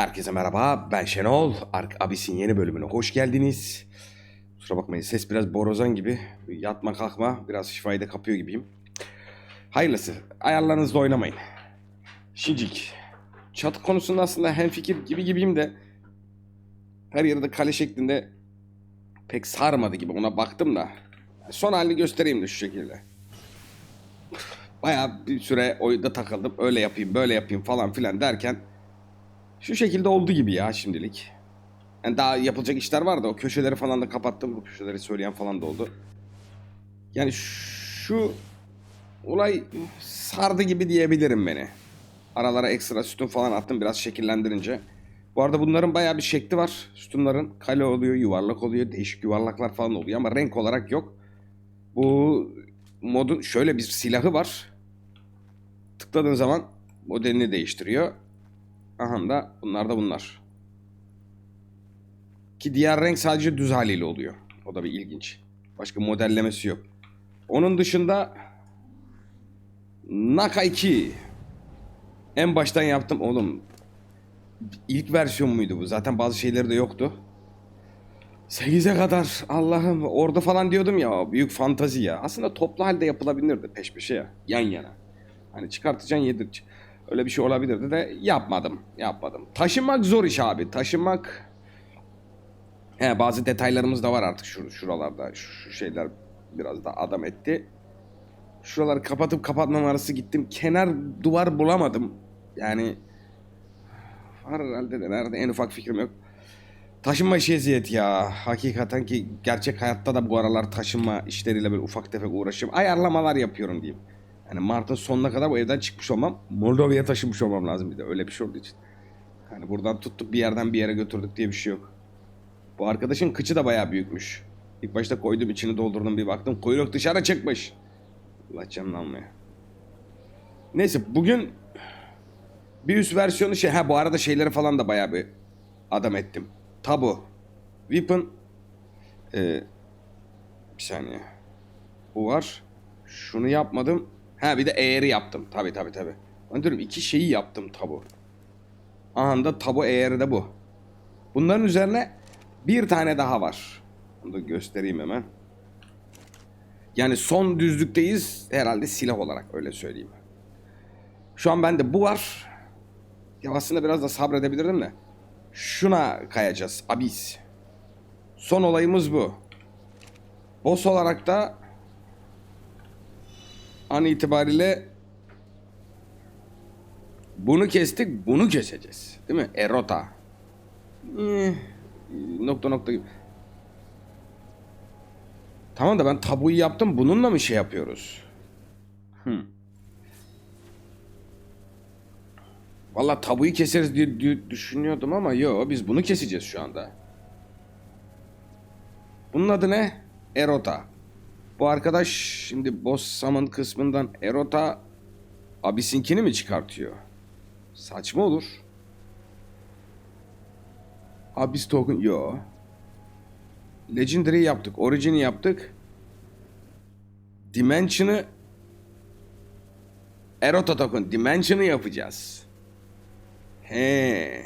Herkese merhaba, ben Şenol. Ark Abis'in yeni bölümüne hoş geldiniz. Kusura bakmayın, ses biraz borazan gibi. Yatma kalkma, biraz şifayı da kapıyor gibiyim. Hayırlısı, ayarlarınızla oynamayın. Şincik, çatı konusunda aslında hemfikir gibi gibiyim de... Her yerde kale şeklinde pek sarmadı gibi ona baktım da. Son halini göstereyim de şu şekilde. Bayağı bir süre oyunda takıldım. Öyle yapayım, böyle yapayım falan filan derken... Şu şekilde oldu gibi ya şimdilik. Yani daha yapılacak işler var da o köşeleri falan da kapattım. Bu köşeleri söyleyen falan da oldu. Yani şu olay sardı gibi diyebilirim beni. Aralara ekstra sütun falan attım biraz şekillendirince. Bu arada bunların bayağı bir şekli var. Sütunların kale oluyor, yuvarlak oluyor, değişik yuvarlaklar falan oluyor ama renk olarak yok. Bu modun şöyle bir silahı var. Tıkladığın zaman modelini değiştiriyor. Aha da bunlar da bunlar. Ki diğer renk sadece düz haliyle oluyor. O da bir ilginç. Başka modellemesi yok. Onun dışında Naka 2. En baştan yaptım oğlum. İlk versiyon muydu bu? Zaten bazı şeyleri de yoktu. 8'e kadar Allah'ım orada falan diyordum ya büyük fantazi ya. Aslında toplu halde yapılabilirdi peş peşe ya yan yana. Hani çıkartacaksın yedir. Öyle bir şey olabilirdi de yapmadım. Yapmadım. Taşınmak zor iş abi. Taşınmak He, bazı detaylarımız da var artık şur şuralarda. Şu, şeyler biraz da adam etti. Şuraları kapatıp kapatmam arası gittim. Kenar duvar bulamadım. Yani var herhalde de nerede en ufak fikrim yok. Taşınma işi eziyet ya. Hakikaten ki gerçek hayatta da bu aralar taşınma işleriyle böyle ufak tefek uğraşıyorum. Ayarlamalar yapıyorum diyeyim. Yani Mart'ın sonuna kadar bu evden çıkmış olmam. Moldova'ya taşınmış olmam lazım bir de öyle bir şey olduğu için. Yani buradan tuttuk bir yerden bir yere götürdük diye bir şey yok. Bu arkadaşın kıçı da bayağı büyükmüş. İlk başta koydum içini doldurdum bir baktım kuyruk dışarı çıkmış. Allah canını. Neyse bugün bir üst versiyonu şey ha bu arada şeyleri falan da bayağı bir adam ettim. Tabu. Weapon. Ee, bir saniye. Bu var. Şunu yapmadım. Ha bir de eğri yaptım. Tabi tabi tabi. Ben diyorum iki şeyi yaptım tabu. Anında tabu eğri de bu. Bunların üzerine bir tane daha var. Onu da göstereyim hemen. Yani son düzlükteyiz herhalde silah olarak öyle söyleyeyim. Şu an bende bu var. Ya aslında biraz da sabredebilirdim de. Şuna kayacağız. Abis. Son olayımız bu. Boss olarak da an itibariyle bunu kestik, bunu keseceğiz. Değil mi? Erota. Eh, nokta nokta gibi. Tamam da ben tabuyu yaptım. Bununla mı şey yapıyoruz? Hmm. Valla tabuyu keseriz diye, diye düşünüyordum ama yo biz bunu keseceğiz şu anda. Bunun adı ne? Erota. Bu arkadaş şimdi Boss Summon kısmından Erota Abisinkini mi çıkartıyor? Saçma olur. Abyss Token yo. Legendary yaptık. Origin'i yaptık. Dimension'ı Erota Token Dimension'ı yapacağız. He.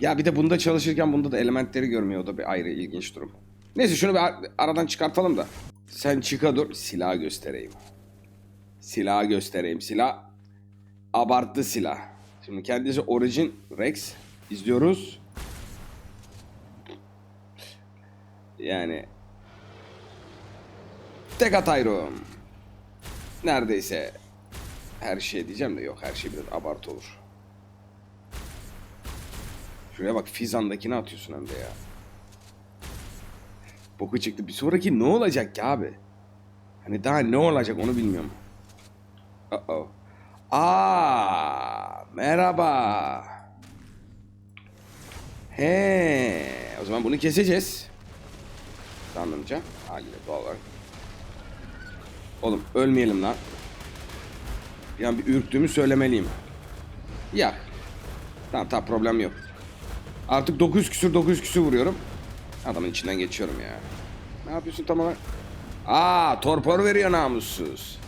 Ya bir de bunda çalışırken bunda da elementleri görmüyor. O da bir ayrı ilginç durum. Neyse şunu bir ar- aradan çıkartalım da. Sen çıka dur. Silah göstereyim. Silah göstereyim. Silah. Abarttı silah. Şimdi kendisi Origin Rex. izliyoruz. Yani. Tek atıyorum. Neredeyse her şey diyeceğim de yok her şey biraz abartı olur. Şuraya bak Fizan'dakini atıyorsun hem de ya. Boku çıktı. Bir sonraki ne olacak ki abi? Hani daha ne olacak onu bilmiyorum. Uh oh. Aa, merhaba. He, o zaman bunu keseceğiz. Anlamca. Haliyle doğal olarak. Oğlum ölmeyelim lan. Yani bir ürktüğümü söylemeliyim. Yak. Tamam tamam problem yok. Artık 900 küsür 900 küsür vuruyorum. Adamın içinden geçiyorum ya. Ne yapıyorsun tam olarak? Aa torpor veriyor namussuz.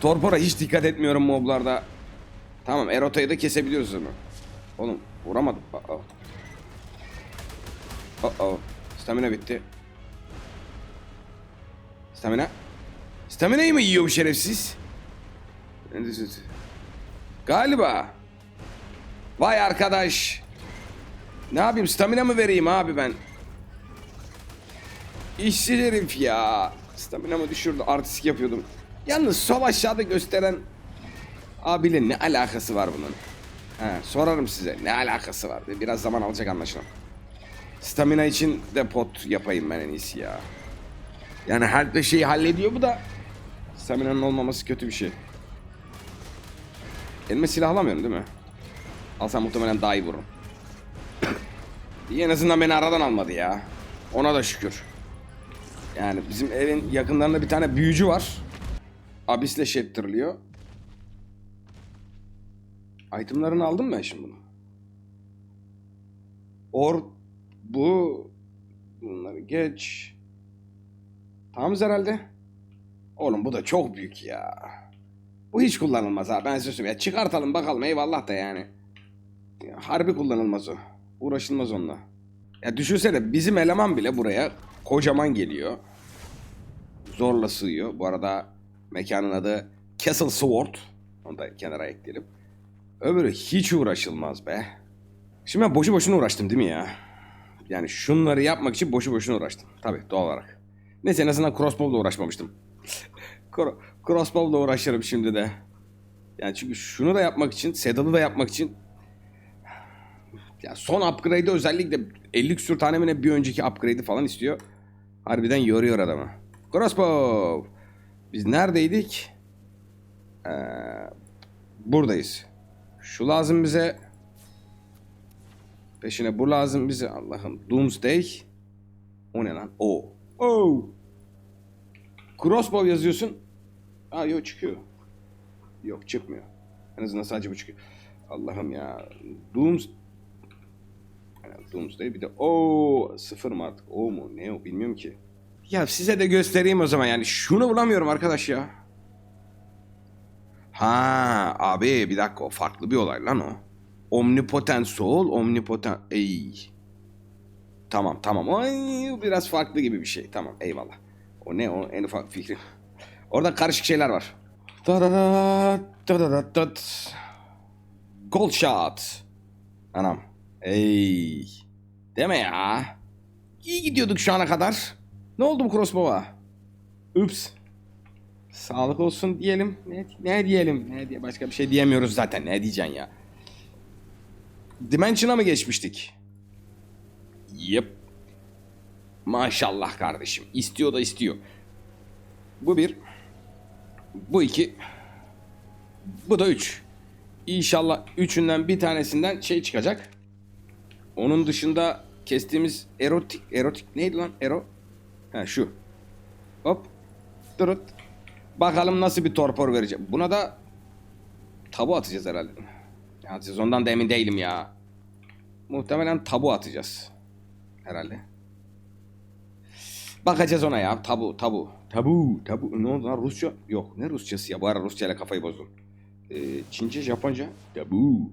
Torpora hiç dikkat etmiyorum moblarda. Tamam Erota'yı da kesebiliyoruz onu. Oğlum vuramadım. Uh oh. Uh oh. Stamina bitti. Stamina. Stamina'yı mı yiyor bu şerefsiz? Galiba. Vay arkadaş. Ne yapayım stamina mı vereyim abi ben? İşsiz herif ya. Staminamı düşürdü artistik yapıyordum. Yalnız sol aşağıda gösteren abiyle ne alakası var bunun? He, sorarım size ne alakası var? Biraz zaman alacak anlaşılan. Stamina için de pot yapayım ben en iyisi ya. Yani her şeyi hallediyor bu da stamina'nın olmaması kötü bir şey. Elime silah alamıyorum değil mi? Alsam muhtemelen daha iyi vururum. En azından beni aradan almadı ya. Ona da şükür. Yani bizim evin yakınlarında bir tane büyücü var. Abisle şettirliyor. Itemlarını aldım ben şimdi bunu? Or bu bunları geç. Tamamız herhalde. Oğlum bu da çok büyük ya. Bu hiç kullanılmaz ha ben size söyleyeyim. Ya çıkartalım bakalım eyvallah da yani. Ya, harbi kullanılmaz o. Uğraşılmaz onunla. Ya düşünsene bizim eleman bile buraya kocaman geliyor. Zorla sığıyor. Bu arada mekanın adı Castle Sword. Onu da kenara ekleyelim. Öbürü hiç uğraşılmaz be. Şimdi ben boşu boşuna uğraştım değil mi ya? Yani şunları yapmak için boşu boşuna uğraştım. Tabii doğal olarak. Neyse en azından crossbow'la uğraşmamıştım. Cro- crossbow'la uğraşırım şimdi de. Yani çünkü şunu da yapmak için, saddle'ı da yapmak için ya son upgrade'i özellikle 50 küsur tane mi bir önceki upgrade'i falan istiyor. Harbiden yoruyor adamı. Crossbow. Biz neredeydik? Ee, buradayız. Şu lazım bize. Peşine bu lazım bize. Allah'ım. Doomsday. O ne lan? O. Oh. Crossbow yazıyorsun. Aa yok çıkıyor. Yok çıkmıyor. En azından sadece bu çıkıyor. Allah'ım ya. Dooms yani Doomsday bir de o sıfır mı artık? O mu? Ne o? Bilmiyorum ki. Ya size de göstereyim o zaman yani. Şunu bulamıyorum arkadaş ya. Ha abi bir dakika o farklı bir olay lan o. Omnipotent Soul, Omnipotent... Ey. Tamam tamam. O biraz farklı gibi bir şey. Tamam eyvallah. O ne o en ufak fikrim. Orada karışık şeyler var. Tadada, tadada, Gold shot. Anam. Ey. Deme ya. İyi gidiyorduk şu ana kadar. Ne oldu bu crossbow'a? Ups. Sağlık olsun diyelim. Ne, ne diyelim? Ne diye başka bir şey diyemiyoruz zaten. Ne diyeceksin ya? Dimension'a mı geçmiştik? Yep. Maşallah kardeşim. İstiyor da istiyor. Bu bir. Bu iki. Bu da üç. İnşallah üçünden bir tanesinden şey çıkacak. Onun dışında kestiğimiz erotik erotik neydi lan? Ero. Ha şu. Hop. Durut. Bakalım nasıl bir torpor verecek. Buna da tabu atacağız herhalde. Ya sezondan da emin değilim ya. Muhtemelen tabu atacağız. Herhalde. Bakacağız ona ya. Tabu, tabu. Tabu, tabu. Ne oldu lan Rusça? Yok. Ne Rusçası ya? Bu ara Rusça ile kafayı bozdum. Ee, Çince, Japonca. Tabu.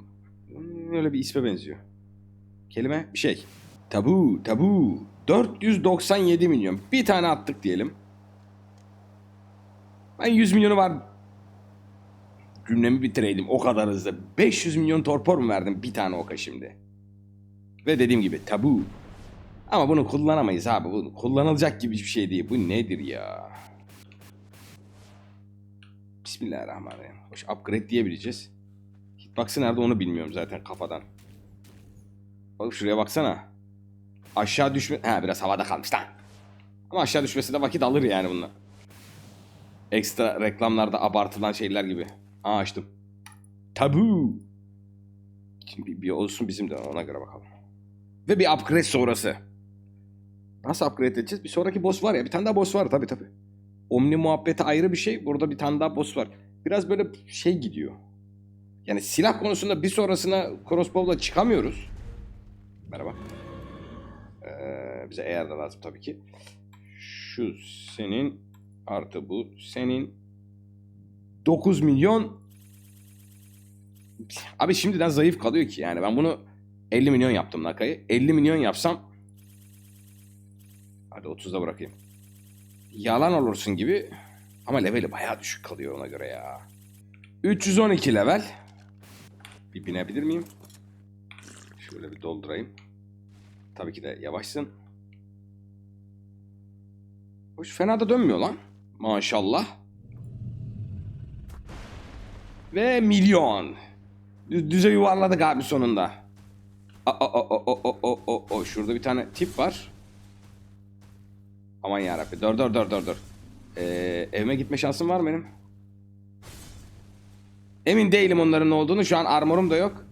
Öyle bir isme benziyor. Kelime bir şey. Tabu, tabu. 497 milyon. Bir tane attık diyelim. Ben 100 milyonu var. Cümlemi bitireydim o kadar hızlı. 500 milyon torpor mu verdim bir tane oka şimdi? Ve dediğim gibi tabu. Ama bunu kullanamayız abi. Bu kullanılacak gibi bir şey değil. Bu nedir ya? Bismillahirrahmanirrahim. Hoş upgrade diyebileceğiz. Hitbox'ı nerede onu bilmiyorum zaten kafadan. Bak şuraya baksana. Aşağı düşme... Ha biraz havada kalmış lan. Ama aşağı düşmesi de vakit alır yani bunlar. Ekstra reklamlarda abartılan şeyler gibi. Aa açtım. Tabu. Şimdi bir, bir olsun bizim de ona göre bakalım. Ve bir upgrade sonrası. Nasıl upgrade edeceğiz? Bir sonraki boss var ya. Bir tane daha boss var tabii tabii. Omni muhabbeti ayrı bir şey. Burada bir tane daha boss var. Biraz böyle şey gidiyor. Yani silah konusunda bir sonrasına crossbow'la çıkamıyoruz. Merhaba. Ee, bize eğer de lazım tabii ki. Şu senin artı bu senin 9 milyon Abi şimdiden zayıf kalıyor ki yani. Ben bunu 50 milyon yaptım Naka'yı. 50 milyon yapsam hadi 30'da bırakayım. Yalan olursun gibi ama leveli bayağı düşük kalıyor ona göre ya. 312 level. Bir binebilir miyim? Şöyle bir doldurayım. Tabii ki de yavaşsın. Hoş fena da dönmüyor lan. Maşallah. Ve milyon. Düz- Düze yuvarladık abi sonunda. O, o, o, o, o, o, o, o. Şurada bir tane tip var. Aman yarabbi. Dur dur dur dur dur. Ee, evime gitme şansım var benim? Emin değilim onların ne olduğunu. Şu an armorum da yok.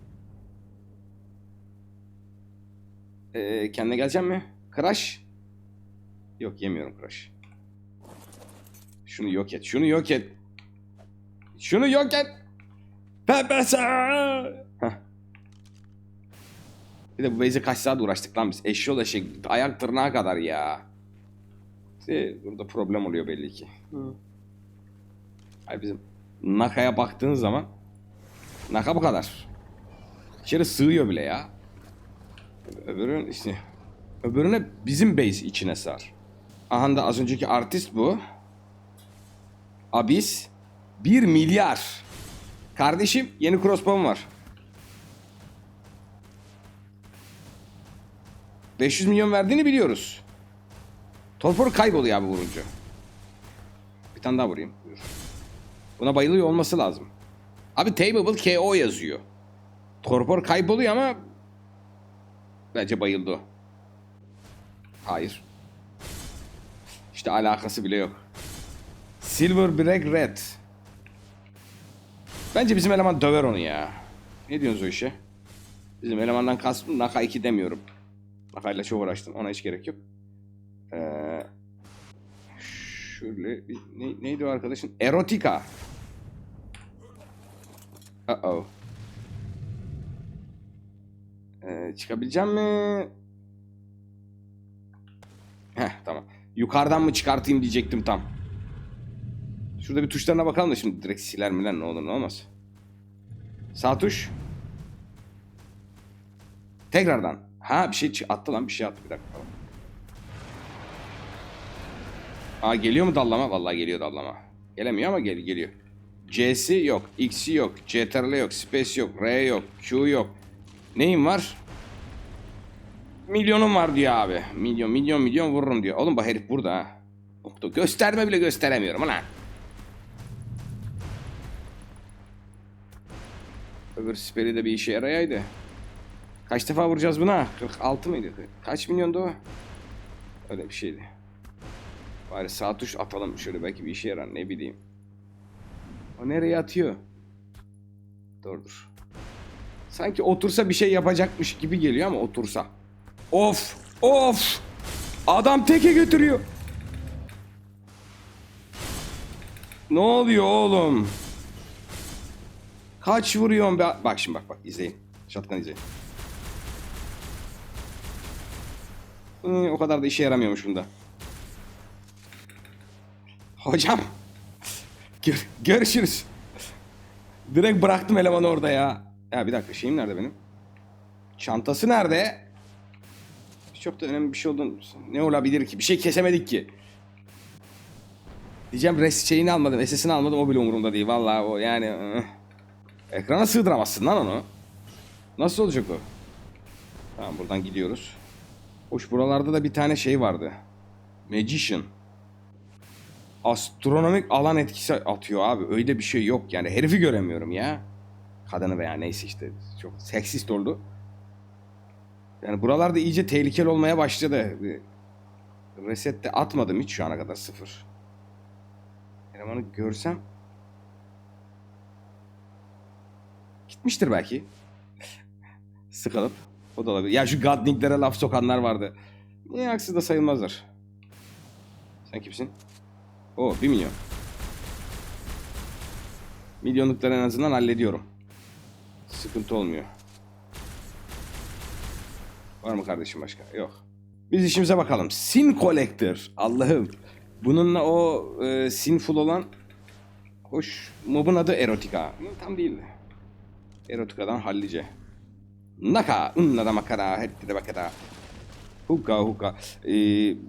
Ee, kendine geleceğim mi? Crash. Yok yemiyorum Crash. Şunu yok et. Şunu yok et. Şunu yok et. Pepese. Heh. Bir de bu Beyze kaç saat uğraştık lan biz. Eşyol eşek. Ayak tırnağa kadar ya. İşte burada problem oluyor belli ki. Ay bizim Naka'ya baktığın zaman Naka bu kadar. İçeri sığıyor bile ya. Öbürün işte öbürüne bizim base içine sar. Aha da az önceki artist bu. Abis 1 milyar. Kardeşim yeni crossbow'um var. 500 milyon verdiğini biliyoruz. Torpor kayboluyor abi vurunca. Bir tane daha vurayım. Buyur. Buna bayılıyor olması lazım. Abi Tameable KO yazıyor. Torpor kayboluyor ama bence bayıldı o. Hayır. İşte alakası bile yok. Silver Break Red. Bence bizim eleman döver onu ya. Ne diyorsunuz o işe? Bizim elemandan kastım Naka 2 demiyorum. Naka'yla çok uğraştım. Ona hiç gerek yok. Ee, şöyle ne, neydi o arkadaşın? Erotika. Uh oh. Ee, çıkabileceğim mi? Heh tamam. Yukarıdan mı çıkartayım diyecektim tam. Şurada bir tuşlarına bakalım da şimdi direkt siler mi lan ne olur ne olmaz. Sağ tuş. Tekrardan. Ha bir şey attı lan bir şey attı bir dakika. Aa geliyor mu dallama? Vallahi geliyor dallama. Gelemiyor ama gel geliyor. C'si yok, X'i yok, CTRL yok, Space yok, R yok, Q yok. Neyim var? Milyonum var diyor abi. Milyon, milyon, milyon vururum diyor. Oğlum bu herif burada ha. Nokta. Gösterme bile gösteremiyorum ulan. Öbür siperi de bir işe yarayaydı. Kaç defa vuracağız buna? 46 mıydı? Kaç milyondu o? Öyle bir şeydi. Bari sağ tuş atalım şöyle belki bir işe yarar ne bileyim. O nereye atıyor? Dur dur. Sanki otursa bir şey yapacakmış gibi geliyor ama otursa. Of! Of! Adam teke götürüyor. Ne oluyor oğlum? Kaç vuruyorsun be? Bak şimdi bak bak izleyin. Shotgun izleyin. Hı, o kadar da işe yaramıyormuş bunda. Hocam. Gör- görüşürüz. Direkt bıraktım elemanı orada ya. Ya bir dakika şeyim nerede benim? Çantası nerede? Çok da önemli bir şey olduğunu... Ne olabilir ki? Bir şey kesemedik ki. Diyeceğim res şeyini almadım, SS'ini almadım o bile umurumda değil. Vallahi o yani... ıh. Ekrana sığdıramazsın lan onu. Nasıl olacak o? Tamam buradan gidiyoruz. Hoş buralarda da bir tane şey vardı. Magician. Astronomik alan etkisi atıyor abi. Öyle bir şey yok yani. Herifi göremiyorum ya. Kadını veya neyse işte. Çok seksist oldu. Yani buralarda iyice tehlikeli olmaya başladı. Bir Reset de atmadım hiç şu ana kadar sıfır. Elemanı görsem gitmiştir belki. Sıkılıp. O da olabilir. Ya şu Godlinklere laf sokanlar vardı. Niye haksız da sayılmazlar. Sen kimsin? O 1 milyon. Milyonlukları en azından hallediyorum. Sıkıntı olmuyor. Var mı kardeşim başka? Yok. Biz işimize bakalım. Sin Collector. Allah'ım. Bununla o e, sinful olan hoş mobun adı erotika. Tam değil. Erotika'dan hallice. Naka, ınna da makara, hetti de bakara. Hukka hukka. Ee,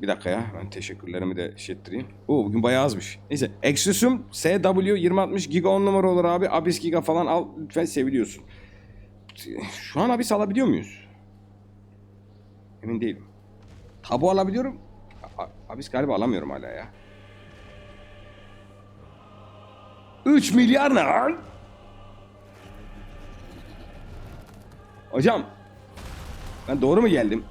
bir dakika ya. Ben teşekkürlerimi de şey ettireyim. Oo bugün bayağı azmış. Neyse. Exosum SW 2060 giga 10 numara olur abi. Abis giga falan al. Lütfen seviliyorsun. Şu an abis alabiliyor muyuz? Emin değilim. Tabu alabiliyorum. Abis galiba alamıyorum hala ya. 3 milyar ne lan? Hocam. Ben doğru mu geldim?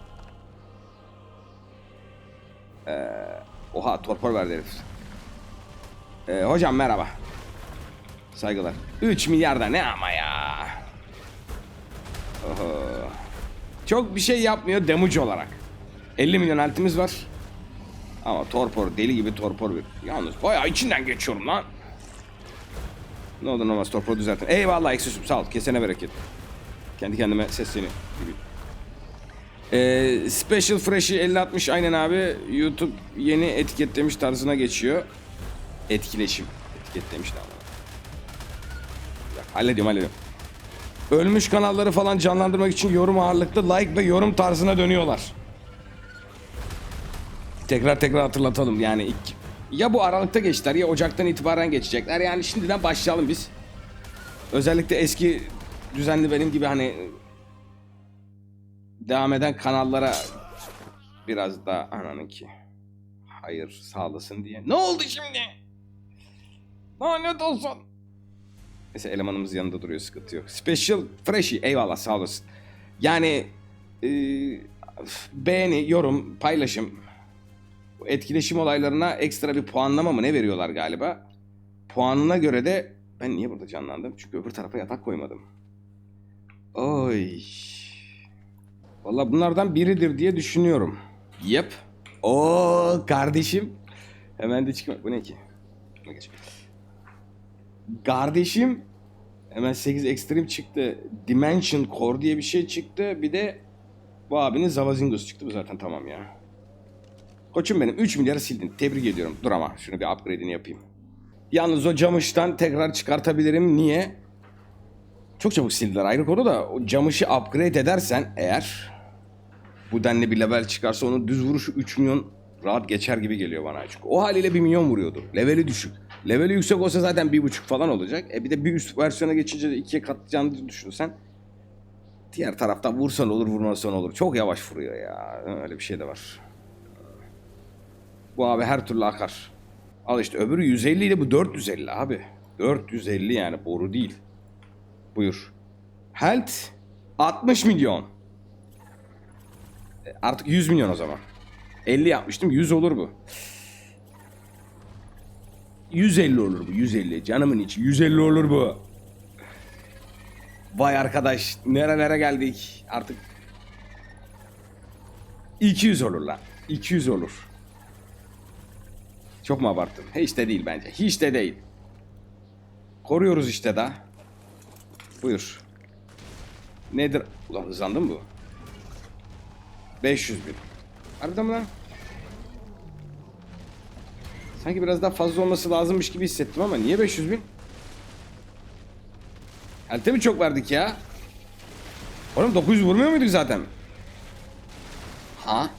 Ee, oha torpor verdi herif. Ee, hocam merhaba. Saygılar. 3 milyar da ne ama ya. Çok bir şey yapmıyor damage olarak. 50 milyon altimiz var. Ama torpor deli gibi torpor bir. Yalnız bayağı içinden geçiyorum lan. Ne olur ne olmaz torporu düzeltin. Eyvallah eksusum sağ ol. Kesene bereket. Kendi kendime sesleniyor gibi. Ee, Special Fresh'i 50-60 aynen abi. YouTube yeni etiketlemiş tarzına geçiyor. Etkileşim. Etiketlemiş de ama. Hallediyorum hallediyorum. Ölmüş kanalları falan canlandırmak için yorum ağırlıklı like ve yorum tarzına dönüyorlar. Tekrar tekrar hatırlatalım yani ilk ya bu Aralık'ta geçtiler ya Ocak'tan itibaren geçecekler. Yani şimdiden başlayalım biz. Özellikle eski düzenli benim gibi hani devam eden kanallara biraz daha ananın ki hayır sağlasın diye. Ne oldu şimdi? Lanet olsun. Mesela elemanımız yanında duruyor sıkıntı yok. Special Freshie eyvallah sağ olasın. Yani e, beğeni, yorum, paylaşım etkileşim olaylarına ekstra bir puanlama mı ne veriyorlar galiba. Puanına göre de ben niye burada canlandım? Çünkü öbür tarafa yatak koymadım. Oy. Valla bunlardan biridir diye düşünüyorum. Yep. Oo kardeşim. Hemen de çıkma. Bu ne ki? Geç. Kardeşim. Hemen 8 Extreme çıktı. Dimension Core diye bir şey çıktı. Bir de bu abinin Zavazingos çıktı. Bu zaten tamam ya. Koçum benim 3 milyarı sildin. Tebrik ediyorum. Dur ama şunu bir upgrade'ini yapayım. Yalnız o camıştan tekrar çıkartabilirim. Niye? Çok çabuk sildiler ayrı konu da o camışı upgrade edersen eğer bu denli bir level çıkarsa onun düz vuruşu 3 milyon rahat geçer gibi geliyor bana. Çünkü o haliyle 1 milyon vuruyordur. Leveli düşük. Leveli yüksek olsa zaten 1.5 falan olacak. E bir de bir üst versiyona geçince de ikiye katlayacağını düşünsen diğer taraftan vursan olur vurmasan olur. Çok yavaş vuruyor ya. Öyle bir şey de var. Bu abi her türlü akar. Al işte öbürü 150 ile bu 450 abi. 450 yani boru değil. Buyur. Health 60 milyon. E, Artık 100 milyon o zaman. 50 yapmıştım 100 olur bu. 150 olur bu 150 canımın içi 150 olur bu. Vay arkadaş nerelere geldik artık. 200 olur lan 200 olur. Çok mu abarttım? Hiç de değil bence. Hiç de değil. Koruyoruz işte da. Buyur. Nedir? Ulan hızlandı mı bu? 500 bin. Harbiden mi lan? Sanki biraz daha fazla olması lazımmış gibi hissettim ama niye 500 bin? Elte mi çok verdik ya? Oğlum 900 vurmuyor muyduk zaten? Ha?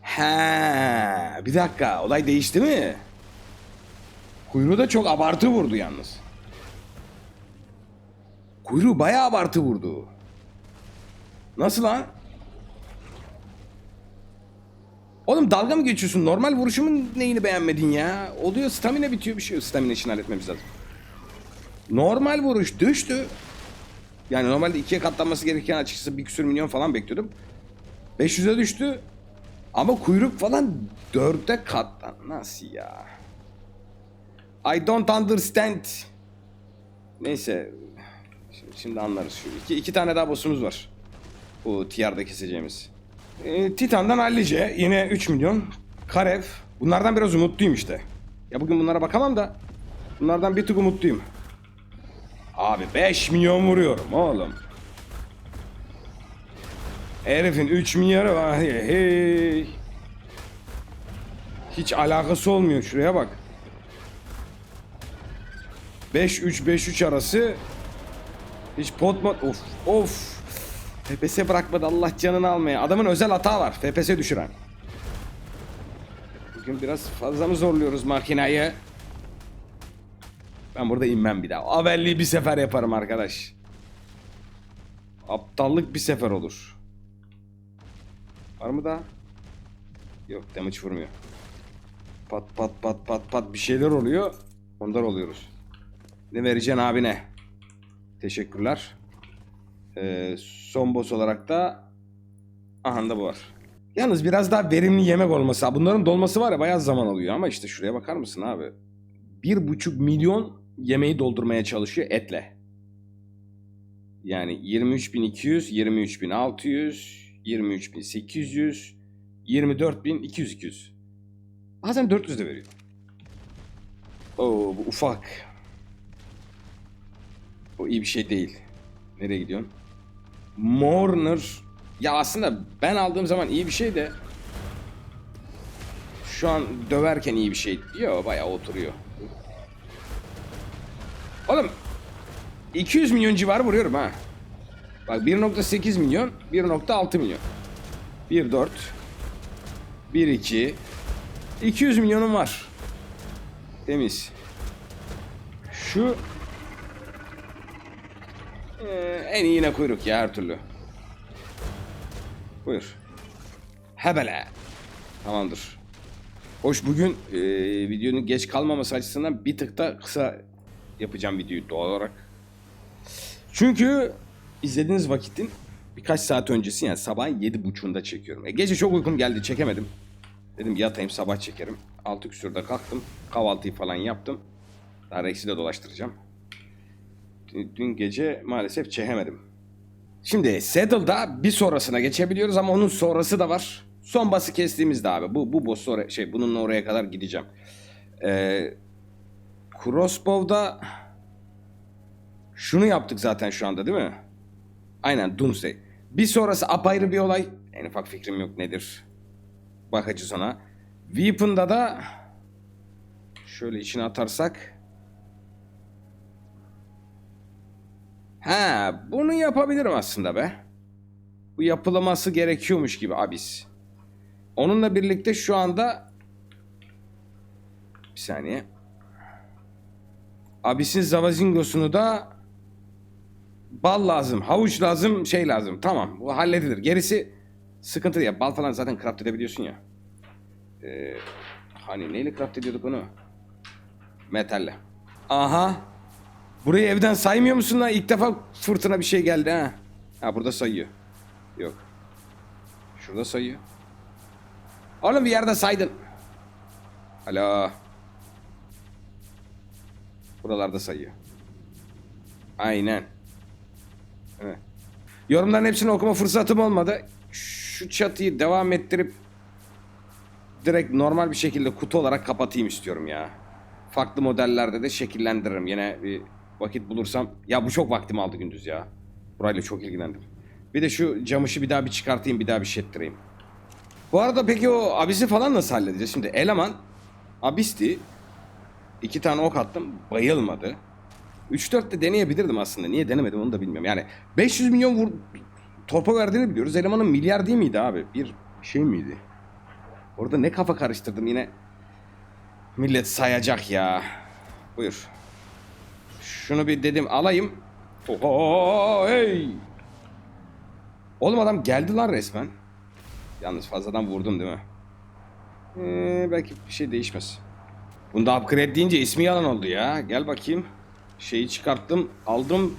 He, bir dakika. Olay değişti mi? Kuyruğu da çok abartı vurdu yalnız. Kuyruğu bayağı abartı vurdu. Nasıl lan? Oğlum dalga mı geçiyorsun? Normal vuruşumun neyini beğenmedin ya? Oluyor stamina bitiyor bir şey. Stamina için halletmemiz lazım. Normal vuruş düştü. Yani normalde ikiye katlanması gereken açıkçası bir küsür milyon falan bekliyordum. 500'e düştü. Ama kuyruk falan dörde katlan. Nasıl ya? I don't understand. Neyse. Şimdi, şimdi anlarız şu. İki, iki tane daha boss'umuz var. Bu TR'da keseceğimiz. Ee, Titan'dan Hallice. Yine 3 milyon. Karev. Bunlardan biraz umutluyum işte. Ya bugün bunlara bakamam da. Bunlardan bir tık umutluyum. Abi 5 milyon vuruyorum oğlum. Herifin 3 milyarı var. Hey. Hiç alakası olmuyor şuraya bak. 5-3-5-3 arası. Hiç pot mod... Of of. FPS bırakmadı Allah canını almaya. Adamın özel hata var. FPS düşüren. Bugün biraz fazla mı zorluyoruz makinayı? Ben burada inmem bir daha. Avelliği bir sefer yaparım arkadaş. Aptallık bir sefer olur. Var mı daha? Yok damage vurmuyor. Pat pat pat pat pat bir şeyler oluyor. Ondan oluyoruz. Ne vereceksin abine? Teşekkürler. Ee, son boss olarak da aha da bu var. Yalnız biraz daha verimli yemek olması. Bunların dolması var ya bayağı zaman alıyor ama işte şuraya bakar mısın abi? Bir buçuk milyon yemeği doldurmaya çalışıyor etle. Yani 23.200, 23.600, 23.800, 24.200 200. Bazen 400 de veriyor. Oo bu ufak. O iyi bir şey değil. Nereye gidiyorsun? Mourner. Ya aslında ben aldığım zaman iyi bir şey de şu an döverken iyi bir şey. Yo bayağı oturuyor. Oğlum 200 milyon civarı vuruyorum ha. Bak 1.8 milyon, 1.6 milyon. 1.4 1.2 200 milyonum var. Temiz. Şu Ee, en iyi yine kuyruk ya her türlü. Buyur. Hebele. Tamamdır. Hoş bugün e, videonun geç kalmaması açısından bir tık da kısa yapacağım videoyu doğal olarak. Çünkü izlediğiniz vakitin birkaç saat öncesi yani sabahın yedi buçuğunda çekiyorum. E, gece çok uykum geldi çekemedim. Dedim yatayım sabah çekerim. Altı küsürde kalktım. Kahvaltıyı falan yaptım. Daha Rex'i de dolaştıracağım. Dün, gece maalesef çekemedim. Şimdi Saddle'da bir sonrasına geçebiliyoruz ama onun sonrası da var. Son bası kestiğimizde abi bu bu boss oraya, şey bununla oraya kadar gideceğim. Ee, Crossbow'da şunu yaptık zaten şu anda değil mi? Aynen Doomsday. Bir sonrası apayrı bir olay. En ufak fikrim yok nedir. Bakacağız ona. Weapon'da da şöyle içine atarsak Ha, bunu yapabilirim aslında be. Bu yapılması gerekiyormuş gibi abis. Onunla birlikte şu anda bir saniye. Abis'in Zavazingos'unu da bal lazım, havuç lazım, şey lazım. Tamam, bu halledilir. Gerisi sıkıntı değil. Bal falan zaten craft edebiliyorsun ya. Ee, hani neyle craft ediyorduk onu? Metalle. Aha. Burayı evden saymıyor musun lan? İlk defa fırtına bir şey geldi ha. Ha burada sayıyor. Yok. Şurada sayıyor. Oğlum bir yerde saydın. Alo. Buralarda sayıyor. Aynen. Evet. Yorumların hepsini okuma fırsatım olmadı. Şu çatıyı devam ettirip direkt normal bir şekilde kutu olarak kapatayım istiyorum ya. Farklı modellerde de şekillendiririm. Yine bir vakit bulursam. Ya bu çok vaktimi aldı gündüz ya. Burayla çok ilgilendim. Bir de şu camışı bir daha bir çıkartayım bir daha bir şey ettireyim. Bu arada peki o abisi falan nasıl halledeceğiz? Şimdi eleman abisti. İki tane ok attım bayılmadı. 3-4 de deneyebilirdim aslında. Niye denemedim onu da bilmiyorum. Yani 500 milyon vur torpa verdiğini biliyoruz. Elemanın milyar değil miydi abi? Bir şey miydi? Orada ne kafa karıştırdım yine. Millet sayacak ya. Buyur. Şunu bir dedim alayım. Oho hey. Oğlum adam geldi lan resmen. Yalnız fazladan vurdum değil mi? Ee, belki bir şey değişmez. Bunda upgrade deyince ismi yalan oldu ya. Gel bakayım. Şeyi çıkarttım. Aldım.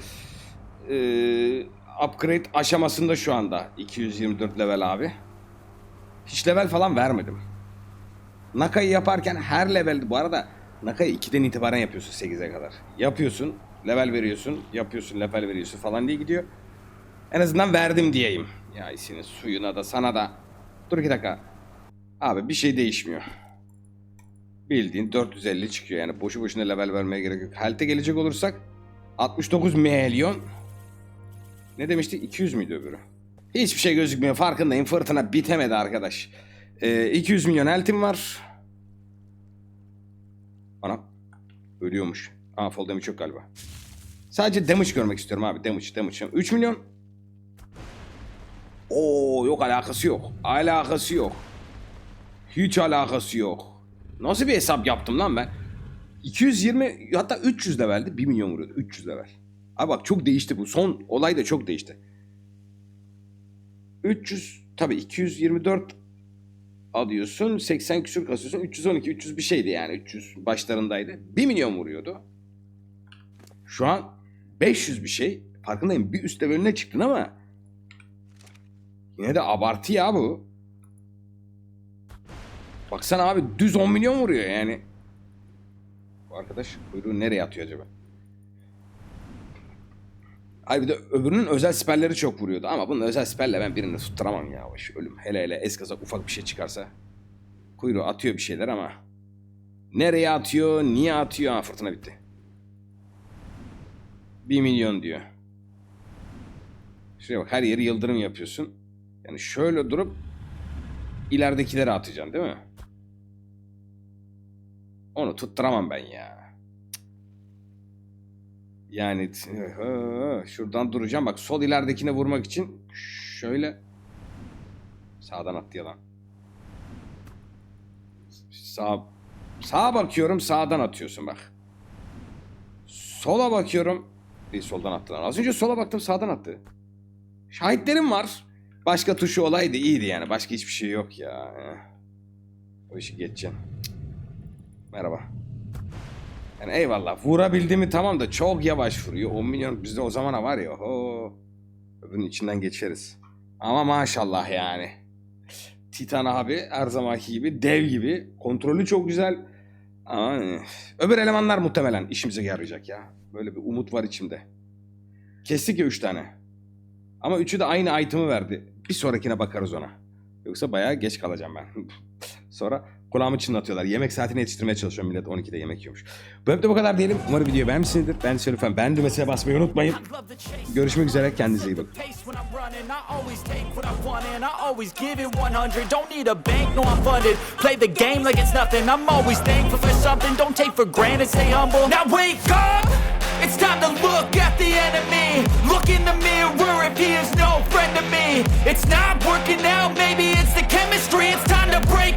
Ee, upgrade aşamasında şu anda. 224 level abi. Hiç level falan vermedim. Naka'yı yaparken her level bu arada Naka'yı 2'den itibaren yapıyorsun 8'e kadar. Yapıyorsun, level veriyorsun, yapıyorsun, level veriyorsun falan diye gidiyor. En azından verdim diyeyim. Ya senin suyuna da sana da. Dur iki dakika. Abi bir şey değişmiyor. Bildiğin 450 çıkıyor yani boşu boşuna level vermeye gerek yok. Health'e gelecek olursak 69 milyon. Ne demiştik? 200 müydü öbürü? Hiçbir şey gözükmüyor farkındayım. Fırtına bitemedi arkadaş. Ee, 200 milyon health'im var. Anam. Ölüyormuş. Aa fall damage yok galiba. Sadece damage görmek istiyorum abi. Damage, damage. 3 milyon. Oo yok alakası yok. Alakası yok. Hiç alakası yok. Nasıl bir hesap yaptım lan ben? 220 hatta 300 leveldi. 1 milyon vuruyordu. 300 level. Abi bak çok değişti bu. Son olay da çok değişti. 300 tabii 224 alıyorsun. 80 küsür kasıyorsun. 312 300 bir şeydi yani. 300 başlarındaydı. 1 milyon vuruyordu. Şu an 500 bir şey. Farkındayım. Bir üst leveline çıktın ama yine de abartı ya bu. Baksana abi düz 10 milyon vuruyor yani. Bu arkadaş kuyruğu nereye atıyor acaba? Ay bir de öbürünün özel siperleri çok vuruyordu ama bunun özel siperle ben birini tutturamam ya. Şu ölüm hele hele eskazak ufak bir şey çıkarsa. Kuyruğu atıyor bir şeyler ama. Nereye atıyor, niye atıyor? Ha fırtına bitti. 1 milyon diyor. Şuraya bak her yeri yıldırım yapıyorsun. Yani şöyle durup ileridekileri atacaksın değil mi? Onu tutturamam ben ya. Yani şuradan duracağım. Bak sol ileridekine vurmak için şöyle sağdan attı yalan. Sağ sağa bakıyorum sağdan atıyorsun bak. Sola bakıyorum. Bir soldan attılar. Az önce sola baktım sağdan attı. Şahitlerim var. Başka tuşu olaydı iyiydi yani. Başka hiçbir şey yok ya. Eh. O işi geçeceğim. Merhaba. Yani eyvallah. Vurabildi mi tamam da çok yavaş vuruyor. 10 milyon bizde o zamana var ya. Oho. Öbürünün içinden geçeriz. Ama maşallah yani. Titan abi her zamanki gibi dev gibi. Kontrolü çok güzel. Ama öbür elemanlar muhtemelen işimize yarayacak ya. Böyle bir umut var içimde. Kestik ya 3 tane. Ama üçü de aynı item'ı verdi. Bir sonrakine bakarız ona. Yoksa bayağı geç kalacağım ben. Sonra kulağımı çınlatıyorlar. Yemek saatine yetiştirmeye çalışıyorum. Millet 12'de yemek yiyormuş. Bu bölümde bu kadar diyelim. Umarım videoyu beğenmişsinizdir. Ben de lütfen beğen düğmesine basmayı unutmayın. Görüşmek üzere. Kendinize iyi bakın. pace when I'm running. I always take what I want and I always give it 100. Don't need a bank, no I'm funded. Play the game like it's time to look at the enemy. Look in the mirror if he is no friend to me. It's not working out, maybe it's the chemistry. It's time.